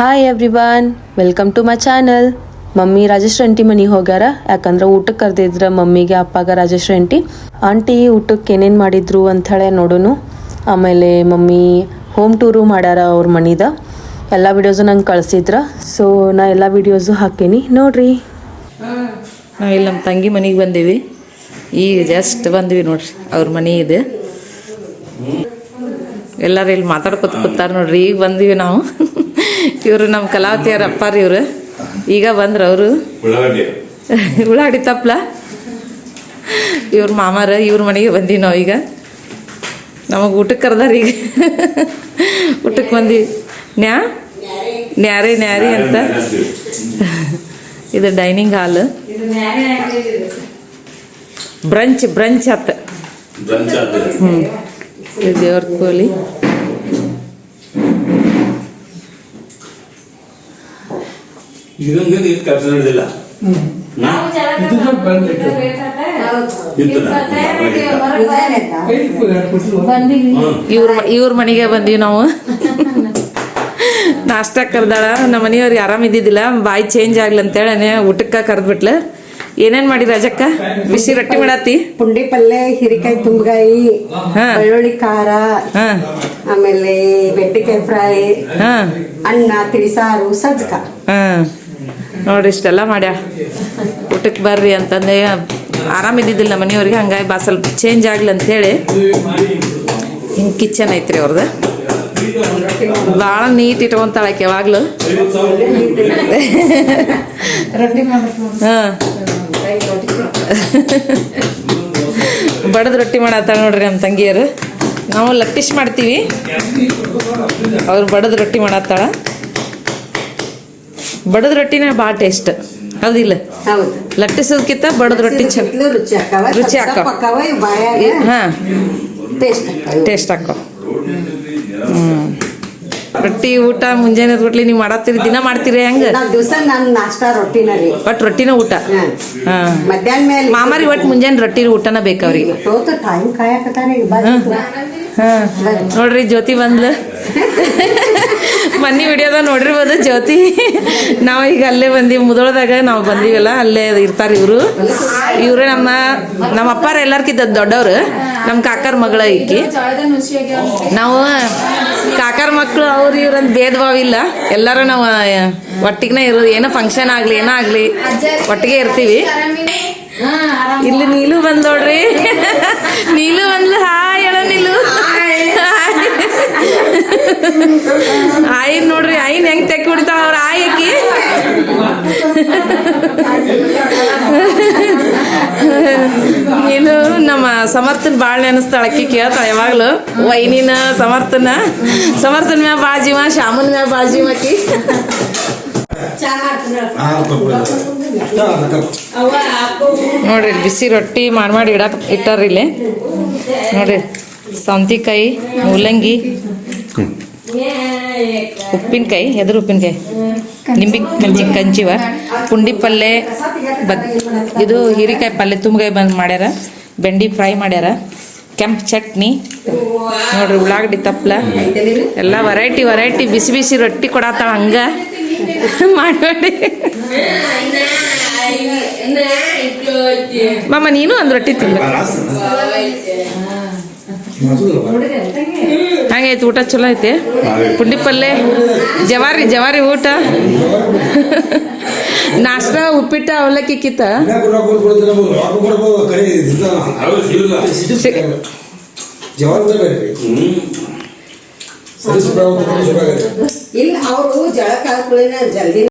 Hi everyone welcome to my channel mummy Rajesh aunty ಮನೆಗೆ ಹೋಗ್ಯಾರ. ಯಾಕಂದ್ರೆ ಊಟಕ್ಕೆ ಕರೆದಿದ್ರ ಮಮ್ಮಿಗೆ, ಅಪ್ಪಾಗ ರಾಜೇಶ್ ರಂಟಿ ಆಂಟಿ ಊಟಕ್ಕೆ ಏನೇನು ಮಾಡಿದ್ರು ಅಂಥೇಳಿ ನೋಡೋನು. ಆಮೇಲೆ ಮಮ್ಮಿ ಹೋಮ್ ಟೂರು ಮಾಡ್ಯಾರ ಅವ್ರ ಮನಿದ. ಎಲ್ಲ ವಿಡಿಯೋಸು ನಂಗೆ ಕಳಿಸಿದ್ರ. ಸೊ ನಾ ಎಲ್ಲ ವಿಡಿಯೋಸು ಹಾಕೀನಿ. ನೋಡ್ರಿ. ನಾವು ಇಲ್ಲಿ ನಮ್ಮ ತಂಗಿ ಮನೆಗೆ ಬಂದೀವಿ. ಈಗ ಜಸ್ಟ್ ಬಂದ್ವಿ ನೋಡ್ರಿ. ಅವ್ರ ಮನೆ ಇದೆ. ಎಲ್ಲರೂ ಇಲ್ಲಿ ಮಾತಾಡ್ಕೊತ ಕೂತಾರೆ ನೋಡ್ರಿ. ಈಗ ಬಂದೀವಿ ನಾವು. ಇವರು ನಮ್ಮ ಕಲಾವತಿಯರ ಅಪ್ಪಾರ ಇವರು. ಈಗ ಬಂದ್ರು ಅವರು. ಉಳ್ಳಾಗಡ್ಡಿ. ತಪ್ಪಲ ಇವ್ರ ಮಾಮಾರ ಇವ್ರ ಮನೆಗೆ ಬಂದೀವಿ ನಾವು ಈಗ. ನಮಗೆ ಊಟಕ್ಕೆ ಕರ್ದಾರ ಈಗ. ಊಟಕ್ಕೆ ಬಂದಿ. ನ್ಯಾ? ನ್ಯಾರಿ ನ್ಯಾರಿ ಅಂತ. ಇದು ಡೈನಿಂಗ್ ಹಾಲ್. ಬ್ರಂಚ್ ಬ್ರಂಚ್ ಆತ. ಹ್ಞೂ ದೇವ್ರ ಕೋಲಿ ಇದೊಂದು ಇದು ಕೆಲಸ ನಡೆದಿಲ್ಲ. ಇವ್ರ ಇವ್ರ ಮನೆಗೆ ಬಂದೀವಿ ನಾವು. ನಾಷ್ಟ ಕರ್ದಾಳ. ನಮ್ಮ ಮನೆಯವ್ರಿಗೆ ಆರಾಮ ಇದ್ದಿದ್ದಿಲ್ಲ. ಬಾಯಿ ಚೇಂಜ್ ಆಗ್ಲಿ ಅಂತೇಳಿ ಊಟಕ್ಕೆ ಕರೆದ್ಬಿಟ್ಲ. ಏನೇನ್ ಮಾಡಿ ರಾಜಕ್ಕ? ಬಿಸಿ ರೊಟ್ಟಿ ಮಾಡತ್ತಿ? ಪುಂಡಿ ಪಲ್ಲೆ ಹಿರಿಕಾಯಿ ತುಂಬಗಾಯಿ ಹಾ. ಬೆಳ್ಳುಳ್ಳಿ ಖಾರ ಹಾ. ಆಮೇಲೆ ಬೆಂಡೆಕಾಯಿ ಫ್ರೈ ಹಾ. ಅನ್ನ ತಿಳಿಸಾರು ಸಜ್ಕ. ಹಾ ನೋಡ್ರಿ ಇಷ್ಟೆಲ್ಲ ಮಾಡ್ಯಾ. ಊಟಕ್ಕೆ ಬರ್ರಿ ಅಂತಂದೆ ಆರಾಮ ಇದ್ದಿದ್ದಿಲ್ಲ ನಮ್ಮ ಮನೆಯವ್ರಿಗೆ ಹಂಗಾಗಿ ಬಾ ಸ್ವಲ್ಪ ಚೇಂಜ್ ಆಗ್ಲಿ ಅಂತೇಳಿ ಹಿಂಗೆ ಕಿಚನ್ ಐತ್ರಿ ಅವ್ರದ್ದು ಭಾಳ ನೀಟ್ ಇಟ್ಕೊಂತಾಳೆ ಯಾವಾಗ್ಲೂ. ಹಾಂ. ಬಡದ ರೊಟ್ಟಿ ಮಾಡತ್ತಾಳ ನೋಡ್ರಿ ನಮ್ಮ ತಂಗಿಯರು. ನಾವು ಲಟ್ಟಿಶ್ ಮಾಡ್ತೀವಿ. ಅವ್ರು ಬಡದ ರೊಟ್ಟಿ ಮಾಡತ್ತಾಳ. ಬಡದ್ ರೊಟ್ಟಿನೇ ಭಾಳ ಟೇಸ್ಟ್ ಹೌದಿಲ್ಲ? ಹೌದು. ಲಟ್ಟಿಸೋದಕ್ಕಿಂತ ಬಡದ ರೊಟ್ಟಿ ರುಚಿ ಹಾಕೋ ಹಾಂ ಟೇಸ್ಟ್ ಹಾಕೋ ಹ್ಞೂ ರೊಟ್ಟಿ ಊಟ ಮುಂಜಾನೆ ರೊಟ್ಟಿ ನೀವು ಮಾಡತ್ತೀರಿ ದಿನ ಮಾಡ್ತೀರಿ ಹೆಂಗೆ? ನಾವ್ ದಿವಸ ನನ್ ನಾಷ್ಟಾ ರೊಟ್ಟಿನ ರೀ. ಒಟ್ಟು ರೊಟ್ಟಿನ ಊಟ. ಮಧ್ಯಾಹ್ನ ಮೇಲೆ ಮಾಮಾರಿ ಒಟ್ಟು ಮುಂಜಾನೆ ರೊಟ್ಟಿ ಊಟನ ಬೇಕು ಅವ್ರಿಗೆ. ಟೈಮ್ ಕಾಯಕತ್ತಾರ ನೋಡ್ರಿ ಜ್ಯೋತಿ ಬಂದ್ಲು. ಮನ್ನಿ ವಿಡಿಯೋದಾಗ ನೋಡಿರ್ಬೋದು ಜ್ಯೋತಿ. ನಾವು ಈಗ ಅಲ್ಲೇ ಬಂದೀವಿ, ಮುದೋಳದಾಗ ನಾವು ಬಂದೀವಲ್ಲ, ಅಲ್ಲೇ ಇರ್ತಾರೆ ಇವರು. ಇವರು ನಮ್ಮ ನಮ್ಮ ಅಪ್ಪಾರ ಎಲ್ಲರ್ಕಿದ್ದ ದೊಡ್ಡವರು, ನಮ್ಮ ಕಾಕರ ಮಗಳ ಇಕ್ಕಿ ನಾವು ಕಾಕರ ಮಕ್ಕಳು ಅವ್ರು ಇವ್ರಂತ ಭೇದ ಭಾವ ಇಲ್ಲ. ಎಲ್ಲರೂ ನಾವು ಒಟ್ಟಿಗೆನೇ ಇರೋದು. ಏನೋ ಫಂಕ್ಷನ್ ಆಗಲಿ, ಏನೋ ಆಗಲಿ, ಒಟ್ಟಿಗೆ ಇರ್ತೀವಿ. ಇಲ್ಲಿ ನೀಲು ಬಂದ್ ನೋಡ್ರಿ. ನೀಲು ಬಂದ್ಲು, ಹಾಯ್ ಹೇಳೋ ನೀಲು. ಆಯಿನ್ ನೋಡ್ರಿ ಆಯಿನ್ ಹೆಂಗ್ ತೆಕ್ಕಿ ಬಿಡ್ತಾವ ಅವ್ರ ಆಯ್ ಆಕಿ ನೀನು ನಮ್ಮ ಸಮರ್ಥನ್ ಭಾಳ ನೆನೆಸ್ತಾಳ ಅಕ್ಕಿ ಕೇಳ್ತಾಳ ಯಾವಾಗಲೂ. ವೈನಿನ ಸಮರ್ಥನ. ಸಮರ್ಥನ್ ಮ್ಯಾ ಭಾಳ ಜೀವ ಶಾಮನ್ ಮ್ಯಾ ಭಾಳ ಜೀವ ಆಕಿ ನೋಡ್ರಿ ಬಿಸಿ ರೊಟ್ಟಿ ಮಾಡಿ ಮಾಡಿ ಇಡಕ್ ಇಟ್ಟಾರ ಇಲ್ಲಿ. ನೋಡ್ರಿ. ಸೌಂತಿಕಾಯಿ ಮೂಲಂಗಿ. ಉಪ್ಪಿನಕಾಯಿ ಎದುರು ಉಪ್ಪಿನಕಾಯಿ. ನಿಂಬೆ ಕಂಚಿ ಕಂಚಿವ. ಪುಂಡಿ ಪಲ್ಲೆ ಬದ್ ಇದು ಹೀರಿಕಾಯಿ ಪಲ್ಯ ತುಂಬಗಾಯಿ ಬಂದು ಮಾಡ್ಯಾರ. ಬೆಂಡಿ ಫ್ರೈ ಮಾಡ್ಯಾರ. ಕೆಂಪು ಚಟ್ನಿ. ನೋಡ್ರಿ ಉಳ್ಳಾಗಡ್ಡಿ ತಪ್ಪಲ ಎಲ್ಲ ವೆರೈಟಿ ವೆರೈಟಿ ಬಿಸಿ ಬಿಸಿ ರೊಟ್ಟಿ ಕೊಡತ್ತಾವ ಹಂಗ. ಮಾಡಿ ಮಾಮ ನೀನು ಒಂದು ರೊಟ್ಟಿ ತಿನ್ಬೇಕು. ಹಂಗೈತಿ ಊಟ ಚಲೋ ಐತಿ. ಪುಂಡಿ ಪಲ್ಲೆ ಜವಾರಿ ಜವಾರಿ ಊಟ. ನಾಷ್ಟ ಉಪ್ಪಿಟ್ಟ ಅವಲಕ್ಕಿ ಕಿತ್ತ. ಇಲ್ಲ ಅವರು ಜಳಕ ಜಲ್ದಿ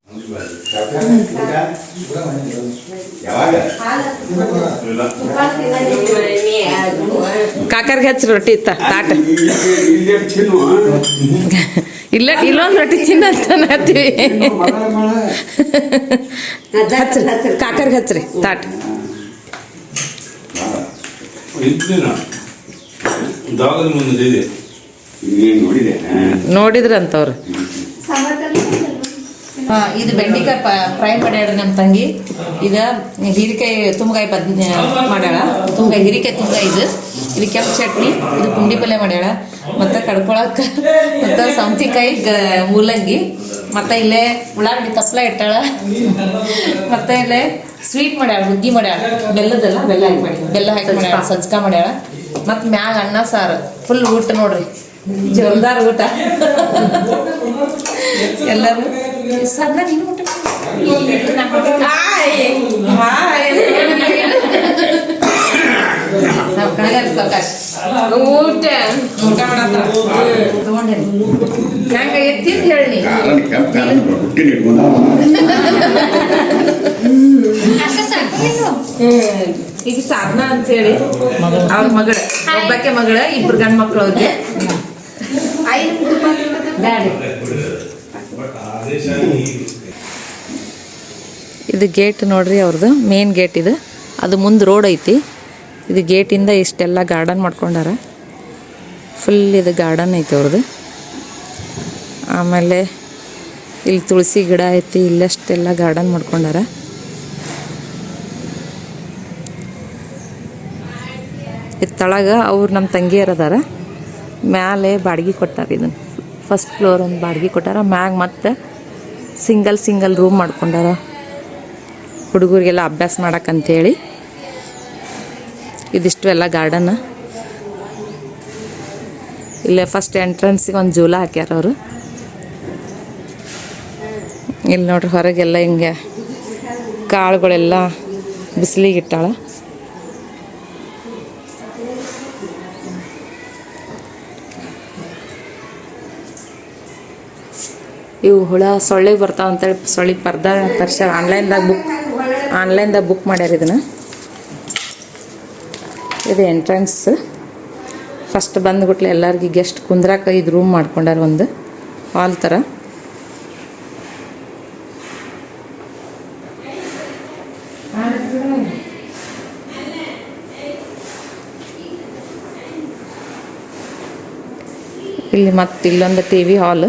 ಯಾವಾಗ ಕಾಕರ್ಗೆ ಹಚ್ಚಿ ರೊಟ್ಟಿ ಇತ್ತ ತಾಟ. ಇಲ್ಲಿ ಇಲ್ಲ ಇಲ್ಲೊಂದು ರೊಟ್ಟಿ ಚಿನ್ನ ಅನ್ನತ್ತೀವಿ ಹಚ್ರಿ ಕಾಕರ್ಗೆ ಹಚ್ಚ್ರಿ ತಾಟ. ನೋಡಿದ್ರಂತವ್ರು. ಇದು ಬೆಂಡಿಕಾಯಿ ಫ್ರೈ ಮಾಡ್ಯಾಡ್ರಿ ನಮ್ಮ ತಂಗಿ. ಇದು ಹೀರಿಕಾಯಿ ತುಂಬಗಾಯಿ ಬದ್ ಮಾಡ್ಯಾಳ. ತುಂಬ ಹೀರಿಕಾಯಿ ತುಂಬ ಇದು. ಇದು ಕೆಂಪು ಚಟ್ನಿ, ಇದು ಪುಂಡಿ ಪಲ್ಯ ಮಾಡ್ಯಾಳ. ಮತ್ತೆ ಕಡ್ಕೊಳಕ್ಕ ಮತ್ತು ಸೌತಿಕಾಯಿ, ಗ, ಮೂಲಂಗಿ. ಮತ್ತೆ ಇಲ್ಲೇ ಉಳ್ಳಾಗಡ್ಡಿ ತಪ್ಪಲ ಇಟ್ಟಾಳ. ಮತ್ತೆ ಇಲ್ಲೇ ಸ್ವೀಟ್ ಮಾಡ್ಯಾಳ ಹುಗ್ಗಿ ಮಾಡ್ಯಾಳ. ಬೆಲ್ಲದಲ್ಲ, ಬೆಲ್ಲ ಹಾಕಿ ಮಾಡಿ ಬೆಲ್ಲ ಹಾಕಿ ಮಾಡ್ಯಾಳ ಸಜ್ಕ ಮಾಡ್ಯಾಳ. ಮತ್ತೆ ಮ್ಯಾಗ ಅನ್ನ, ಸಾರು. ಫುಲ್ ಊಟ ನೋಡ್ರಿ. ಜೋರ್ದಾರ್ ಊಟ. ಎಲ್ಲರೂ? ಸಣ್ಣ ನೀನು ಊಟ ನಾವು ಕಣಗಾರ ಸಾವ್ಕಾಶ್ ಊಟ. ಊಟ ಮಾಡತ್ರ. ತಗೊಂಡೇನಿ. ಹೆಂಗ ಎತ್ತಿಂದ ಹೇಳಿ ಈಗ ಸಾಧನ ಅಂತ ಹೇಳಿ. ಅವ್ರ ಮಗಳ ಒಬ್ಬಕ್ಕೆ ಮಗಳ ಇಬ್ರು ಗಂಡ್ ಮಕ್ಳು ಅವ್ರಿಗೆ. ಇದು ಗೇಟ್ ನೋಡ್ರಿ ಅವ್ರದ್ದು ಮೇನ್ ಗೇಟ್ ಇದು. ಅದು ಮುಂದೆ ರೋಡ್ ಐತಿ. ಇದು ಗೇಟಿಂದ ಇಷ್ಟೆಲ್ಲ ಗಾರ್ಡನ್ ಮಾಡ್ಕೊಂಡಾರ. ಫುಲ್ ಇದು ಗಾರ್ಡನ್ ಐತಿ ಅವ್ರದ್ದು ಆಮೇಲೆ ಇಲ್ಲಿ ತುಳಸಿ ಗಿಡ ಐತಿ ಇಲ್ಲಷ್ಟೆಲ್ಲ ಗಾರ್ಡನ್ ಮಾಡ್ಕೊಂಡಾರ. ಇದು ತಳಗ ಅವ್ರು ನಮ್ಮ ತಂಗಿಯರದಾರ ಮ್ಯಾಲೆ ಬಾಡಿಗೆ ಕೊಟ್ಟಾರ ಇದನ್ನು. ಫಸ್ಟ್ ಫ್ಲೋರ್ ಒಂದು ಬಾಡಿಗೆ ಕೊಟ್ಟಾರ. ಮ್ಯಾಗ ಮತ್ತೆ ಸಿಂಗಲ್ ಸಿಂಗಲ್ ರೂಮ್ ಮಾಡ್ಕೊಂಡಾರ. ಹುಡುಗರಿಗೆಲ್ಲ ಅಭ್ಯಾಸ ಮಾಡಕ್ಕಂತೇಳಿ ಇದಿಷ್ಟು ಎಲ್ಲ ಗಾರ್ಡನ್ ಇಲ್ಲೇ ಫಸ್ಟ್ ಎಂಟ್ರೆನ್ಸಿಗೆ ಒಂದು ಜೂಲ ಹಾಕ್ಯಾರ ಅವರು. ಇಲ್ಲಿ ನೋಡ್ರಿ ಹೊರಗೆಲ್ಲ ಹಿಂಗೆ ಕಾಳುಗಳೆಲ್ಲ ಬಿಸಿಲಿಗೆ ಇಟ್ಟಾಳ. ಇವು ಹುಳ ಸೊಳ್ಳೆ ಬರ್ತಾವ ಅಂತೇಳಿ ಸೊಳ್ಳೆ ಪರ್ದ ತರ್ಸ್ಯಾರ ಆನ್ಲೈನ್ದಾಗ ಬುಕ್ ಆನ್ಲೈನ್ದಾಗ ಬುಕ್ ಮಾಡ್ಯಾರ ಇದನ್ನು. ಇದು ಎಂಟ್ರೆನ್ಸ್ ಫಸ್ಟ್ ಬಂದ್ಬಿಟ್ಲೆ ಎಲ್ಲರಿಗೆ ಗೆಸ್ಟ್ ಕುಂದ್ರಾಕ ಇದು ರೂಮ್ ಮಾಡ್ಕೊಂಡಾರ ಒಂದು ಹಾಲ್ ಥರ ಇಲ್ಲಿ ಮತ್ತೆ ಇಲ್ಲೊಂದು ಟಿ ವಿ ಹಾಲ್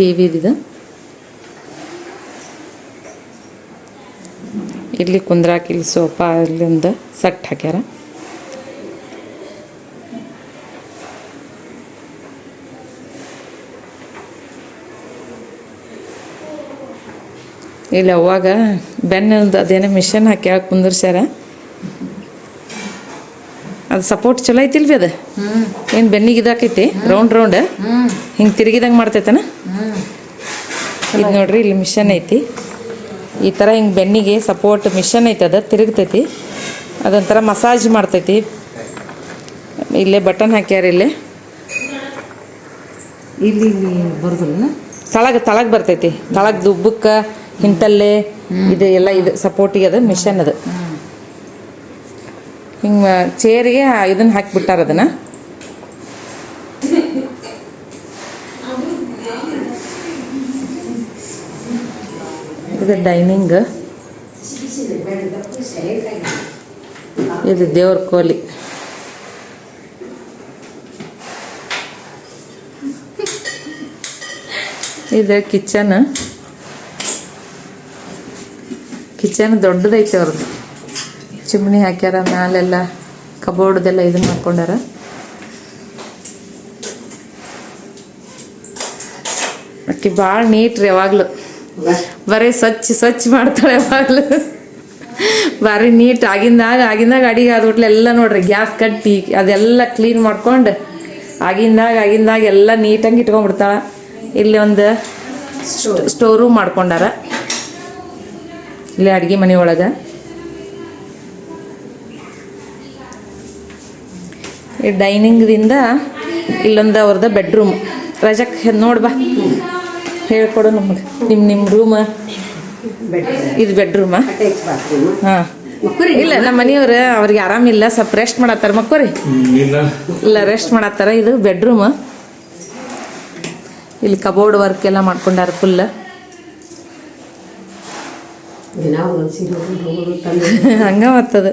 ಟಿ ಇದೆ ಇಲ್ಲಿ ಕುಂದ್ರಾಕ ಇಲ್ಲಿ ಸೋಫಾ ಅಲ್ಲಿಂದ ಸಟ್ ಸೆಟ್ ಹಾಕ್ಯಾರ. ಇಲ್ಲಿ ಅವಾಗ ಬೆನ್ನದು ಅದೇನೋ ಮಿಷನ್ ಹಾಕಿ ಕುಂದರ್ಸ್ಯಾರ. ಅದು ಸಪೋರ್ಟ್ ಚಲೋ ಐತಿಲ್ವಿ ಅದು? ಏನು ಬೆನ್ನಿಗೆ ಇದಾಕೈತಿ? ರೌಂಡ್ ರೌಂಡ್ ಹಿಂಗೆ ತಿರುಗಿದಂಗೆ ಮಾಡ್ತೈತನ? ಇದು ನೋಡ್ರಿ ಇಲ್ಲಿ ಮಿಷನ್ ಐತಿ. ಈ ಥರ ಹಿಂಗೆ ಬೆನ್ನಿಗೆ ಸಪೋರ್ಟ್ ಮಿಷನ್ ಐತಿ ಅದು ತಿರುಗ್ತೈತಿ. ಅದೊಂಥರ ಮಸಾಜ್ ಮಾಡ್ತೈತಿ. ಇಲ್ಲೇ ಬಟನ್ ಹಾಕ್ಯಾರ ಇಲ್ಲೇ. ಇಲ್ಲಿ ಬರೋದಿಲ್ಲ ತಳಗ ತಳಗ ಬರ್ತೈತಿ. ತಳಗ ದುಬ್ಬಕ್ಕೆ ಹಿಂತಲ್ಲೇ ಇದು ಎಲ್ಲ ಇದು ಸಪೋರ್ಟಿಗೆ ಅದು ಮಿಷನ್ ಅದು. ಹಿಂಗೆ ಚೇರಿಗೆ ಇದನ್ನ ಹಾಕಿಬಿಟ್ಟಾರ ಅದನ್ನು. ಇದು ಡೈನಿಂಗ್. ಇದು ದೇವ್ರ ಕೋಲಿ. ಇದು ಕಿಚನ್. ಕಿಚನ್ ದೊಡ್ಡದೈತೆ ಅವ್ರದ್ದು. ಚಿಮ್ನಿ ಹಾಕ್ಯಾರ, ಮ್ಯಾಲೆಲ್ಲ ಕಬೋರ್ಡ್ದೆಲ್ಲ ಇದನ್ನ ಮಾಡ್ಕೊಂಡಾರ ಅಕ್ಕಿ ಭಾಳ ನೀಟ್ರಿ ಯಾವಾಗಲೂ. ಬರೀ ಸ್ವಚ್ಛ ಸ್ವಚ್ಛ ಮಾಡ್ತಾಳೆ ಯಾವಾಗಲೂ ಭಾರಿ ನೀಟ್ ಆಗಿಂದಾಗ ಆಗಿಂದಾಗ ಅಡಿಗೆ ಆದ್ಬಿಟ್ಲೆ ಎಲ್ಲ ನೋಡ್ರಿ, ಗ್ಯಾಸ್ ಕಟ್ಟಿ, ಅದೆಲ್ಲ ಕ್ಲೀನ್ ಮಾಡ್ಕೊಂಡು ಆಗಿಂದಾಗ ಆಗಿಂದಾಗ ಎಲ್ಲ ನೀಟಾಗಿ ಇಟ್ಕೊಂಡ್ಬಿಡ್ತಾಳ. ಇಲ್ಲಿ ಒಂದು ಸ್ಟೋರ್ ರೂಮ್ ಮಾಡ್ಕೊಂಡಾರ. ಇಲ್ಲಿ ಅಡುಗೆ ಮನೆ ಒಳಗೆ. ಈ ಡೈನಿಂಗ್ದಿಂದ ಇಲ್ಲೊಂದು ಅವ್ರದ್ದು ಬೆಡ್ರೂಮ್ ರಜಕ್, ನೋಡ್ ಬಾ. ಹೇಳ್ಕೊಡು ನಮ್ಗೆ ನಿಮ್ಮ ನಿಮ್ಮ ರೂಮ್ ಇದು ಬೆಡ್ರೂಮ್ ಹಾಂ. ಇಲ್ಲ ನಮ್ಮ ಮನೆಯವ್ರು ಅವ್ರಿಗೆ ಆರಾಮಿಲ್ಲ ಸ್ವಲ್ಪ ರೆಸ್ಟ್ ಮಾಡತ್ತಾರ ಮಕ್ಕರಿ? ಇಲ್ಲ. ರೆಸ್ಟ್ ಮಾಡತ್ತಾರ. ಇದು ಬೆಡ್ರೂಮ್ ಇಲ್ಲಿ ಕಬೋರ್ಡ್ ವರ್ಕ್ ಎಲ್ಲ ಮಾಡ್ಕೊಂಡಾರ ಫುಲ್ ಹಂಗ ಮತ್ತದ.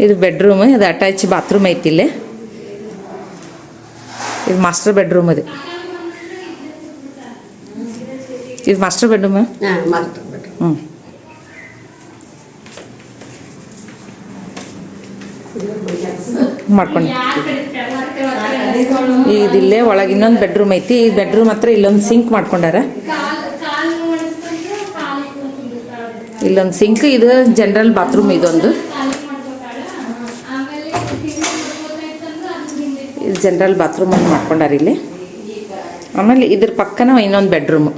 ಇದು ಬೆಡ್ರೂಮ್ ಇದು ಅಟ್ಯಾಚ್ ಬಾತ್ರೂಮ್ ಐತಿ ಇಲ್ಲಿ. ಇದು ಮಾಸ್ಟರ್ ಬೆಡ್ರೂಮ್ ಅದು. ಇದು ಮಾಸ್ಟರ್ ಬೆಡ್ರೂಮ್ ಹ್ಞೂ ಮಾಡ್ಕೊಂಡು. ಇದಿಲ್ಲೇ ಒಳಗೆ ಇನ್ನೊಂದು ಬೆಡ್ರೂಮ್ ಐತಿ. ಈ ಬೆಡ್ರೂಮ್ ಹತ್ರ ಇಲ್ಲೊಂದು ಸಿಂಕ್ ಮಾಡ್ಕೊಂಡಾರ. ಇಲ್ಲೊಂದು ಸಿಂಕ್ ಇದು ಜನರಲ್ ಬಾತ್ರೂಮ್ ಇದೊಂದು. ಇದು ಜನರಲ್ ಬಾತ್ರೂಮ್ ಮಾಡ್ಕೊಂಡಾರ ಇಲ್ಲಿ. ಆಮೇಲೆ ಇದ್ರ ಪಕ್ಕನ ಇನ್ನೊಂದು ಬೆಡ್ರೂಮ್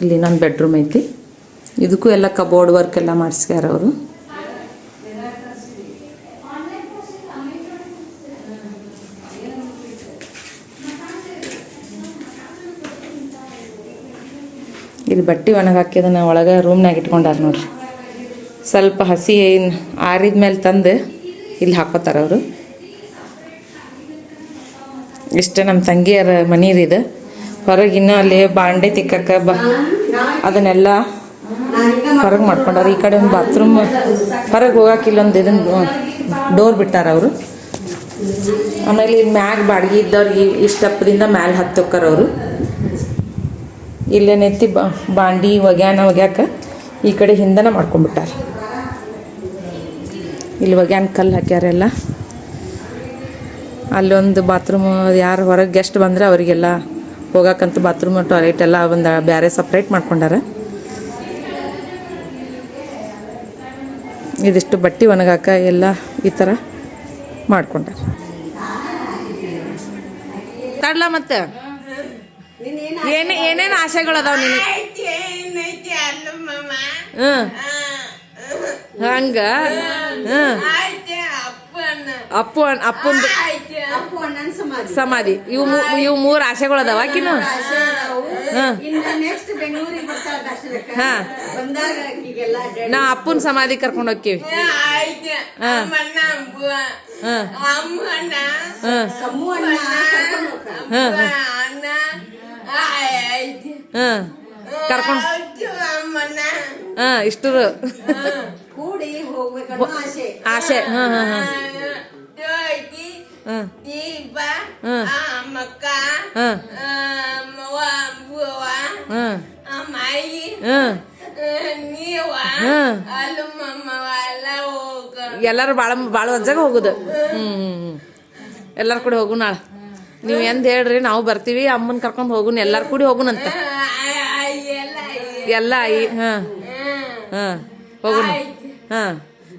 ಇಲ್ಲಿ ಇನ್ನೊಂದು ಬೆಡ್ರೂಮ್ ಐತಿ. ಇದಕ್ಕೂ ಎಲ್ಲ ಕಬೋರ್ಡ್ ವರ್ಕ್ ಎಲ್ಲ ಮಾಡಿಸ್ಯಾರ ಅವರು. ಇಲ್ಲಿ ಬಟ್ಟೆ ಒಣಗಿ ಹಾಕಿ ಅದನ್ನು ಒಳಗೆ ರೂಮ್ನಾಗ ಇಟ್ಕೊಂಡಾರ ನೋಡ್ರಿ. ಸ್ವಲ್ಪ ಹಸಿ ಆರಿದ ಮೇಲೆ ತಂದು ಇಲ್ಲಿ ಹಾಕೋತಾರ ಅವರು. ಇಷ್ಟೇ ನಮ್ಮ ತಂಗಿಯರ ಮನೀರ್ ಇದು ಹೊರಗೆ ಇನ್ನೂ ಅಲ್ಲಿ ಬಾಂಡೆ ತಿಕ್ಕಕ್ಕೆ ಬ ಅದನ್ನೆಲ್ಲ ಹೊರಗೆ ಮಾಡ್ಕೊಂಡಾರ ಈ ಕಡೆ ಒಂದು ಬಾತ್ರೂಮ್ ಹೊರಗೆ ಹೋಗಕ್ಕೆ ಇಲ್ಲೊಂದು ಇದನ್ನು ಡೋರ್ ಬಿಟ್ಟಾರ ಅವರು. ಆಮೇಲೆ ಇಲ್ಲಿ ಮ್ಯಾಗ ಬಾಡಿಗೆ ಇದ್ದವ್ರಿಗೆ ಇಷ್ಟಪ್ಪದಿಂದ ಮ್ಯಾಲೆ ಹತ್ತೋಕ್ಕಾರ ಅವರು. ಇಲ್ಲೇ ನೆತ್ತಿ ಬಾ ಬಾಂಡಿ ಒಗ್ಯಾನ ಒಗ್ಯಾಕ ಈ ಕಡೆ ಹಿಂದನ ಮಾಡ್ಕೊಂಡ್ಬಿಟ್ಟಾರ. ಇಲ್ಲಿ ಒಗ್ಯಾನ ಕಲ್ಲು ಹಾಕ್ಯಾರೆಲ್ಲ ಅಲ್ಲೊಂದು ಬಾತ್ರೂಮ್ ಯಾರು ಹೊರಗೆ ಗೆಸ್ಟ್ ಬಂದರೆ ಅವರಿಗೆಲ್ಲ ಹೋಗಕ್ಕಂತ ಬಾತ್ರೂಮ್ ಟಾಯ್ಲೆಟ್ ಎಲ್ಲ ಒಂದು ಬೇರೆ ಸಪ್ರೇಟ್ ಮಾಡ್ಕೊಂಡಾರ. ಇದಿಷ್ಟು ಬಟ್ಟೆ ಒಣಗಾಕ ಎಲ್ಲ ಈ ಥರ ಮಾಡ್ಕೊಂಡಾರ. ತಡಲಾ ಮತ್ತೆ? ಏನೇ ಏನೇನು ಆಸೆಗಳು ಅದಾವ ನಿನಗೆ? ಹಂಗ? ಹ್ಮ್ ಅಪ್ಪು ಅಪ್ಪಂದು ಸಮಾಧಿ. ಇವು ಇವು ಮೂರು ಆಸೆಗಳು ಅದಾವ ಹಾ. ಆಕಿಗೆಲ್ಲ ನಾ ಅಪ್ಪನ ಸಮಾಧಿ ಕರ್ಕೊಂಡು ಹೋಗ್ತೀವಿ ಹಾ. ಹಾ. ಹಾ. ಸಮ್ಮು ಅಣ್ಣ ಕರ್ಕೊಂಡು. ಹಾ. ಹಾ. ಕರ್ಕೊಂಡು ಹಾ ಇಷ್ಟರು. ಕೂಡಿ ಹೋಗ್ಬೇಕನ್ನೋ ಆಸೆ. ಆಸೆ. ಹಾ ಹಾ ಹಾ. ಹಾ ಬಾಳ ಬಾಳ ಅಮ್ಮಕ್ಕ ಹಾ ಅಮ್ಮವ್ವ ಅಮ್ಮಾಯಿ ನೀವ ಎಲ್ಲರೂ ಭಾಳ ಭಾಳ ಹೋಗುದು. ಹ್ಞೂ ಹ್ಞೂ ಎಲ್ಲರೂ ಕೂಡಿ ಹೋಗು ನಾಳೆ. ನೀವು ಎಂದ ಹೇಳ್ರಿ ನಾವು ಬರ್ತೀವಿ ಅಮ್ಮನ ಕರ್ಕೊಂಡು ಹೋಗುನ್ ಎಲ್ಲಾರು ಕೂಡಿ ಹೋಗುನಂತ. ಎಲ್ಲ ಎಲ್ಲ ಆಯಿ ಹಾಂ ಹಾಂ ಹೋಗುಣ ಹಾಂ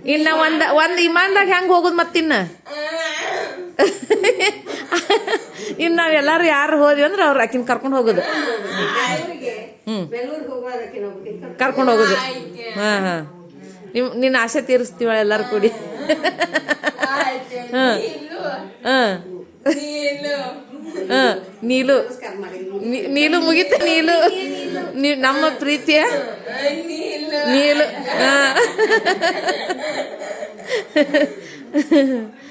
ಇನ್ನು ಒಂದು ಒಂದು ಇಮಾನ್ದಾಗ ಹೆಂಗೆ ಹೋಗುದು ಮತ್ತಿನ್ನ? ಇನ್ನು ನಾವು ಎಲ್ಲರೂ ಯಾರು ಹೋದ್ವಿ ಅಂದ್ರೆ ಅವ್ರು ಆಕಿನ ಕರ್ಕೊಂಡು ಹೋಗೋದು. ಹ್ಞೂ ಕರ್ಕೊಂಡು ಹೋಗುದು. ಹಾಂ ಹಾಂ. ನಿಮ್ ನಿನ್ನ ಆಸೆ ತೀರಿಸ್ತೀವಳ ಎಲ್ಲರೂ ಕೂಡಿ. ಹಾಂ. ಹಾಂ. ಹಾಂ. ನೀಲು. ನೀಲು ಮುಗಿತ, ನೀಲು. ನೀವು ನಮ್ಮ ಪ್ರೀತಿಯ ನೀಲು. ಹಾಂ.